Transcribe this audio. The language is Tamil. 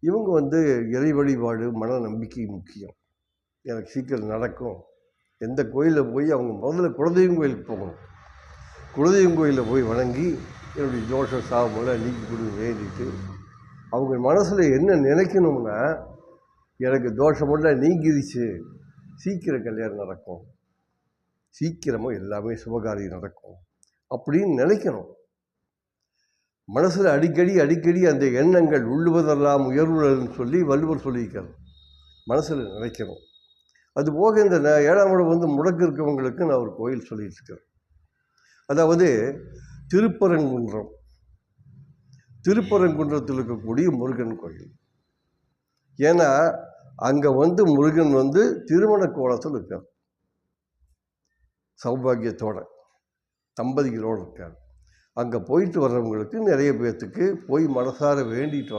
இவங்க வந்து இறை வழிபாடு மன நம்பிக்கை முக்கியம். எனக்கு சீக்கிரம் நடக்கும். எந்த கோயிலில் போய் அவங்க முதல்ல குலதெய்வம் கோயிலுக்கு போகணும். குலதெய்வம் கோயிலில் போய் வணங்கி என்னுடைய தோஷம் சாபமெல்லாம் நீக்கி கொடு வேண்டிட்டு அவங்க மனசில் என்ன நினைக்கணும்னா எனக்கு தோஷமெல்லாம் நீங்கிருச்சு. சீக்கிரம் கல்யாணம் நடக்கும். சீக்கிரமாக எல்லாமே சுபகாரியம் நடக்கும். அப்படின்னு நினைக்கணும். மனசில் அடிக்கடி அடிக்கடி அந்த எண்ணங்கள் உள்ளுவதெல்லாம் உயர்வுன்னு சொல்லி வள்ளுவர் சொல்லியிருக்கார். மனசில் நினைக்கணும். அது போக இந்த ந- ஏழாம் இடம் வந்து முடக்கு இருக்கவங்களுக்கு நான் ஒரு கோயில் சொல்லிட்டு இருக்கேன் அதாவது திருப்பரங்குன்றம். திருப்பரங்குன்றத்தில் இருக்கக்கூடிய முருகன் கோயில். ஏன்னா அங்கே வந்து முருகன் வந்து திருமண கோலத்தில் இருக்கார். சௌபாகியத்தோட தம்பதிகளோடு இருக்கார். அங்கே போயிட்டு வர்றவங்களுக்கு நிறைய பேர்த்துக்கு போய் மனசார வேண்டிட்டு வர்றாங்க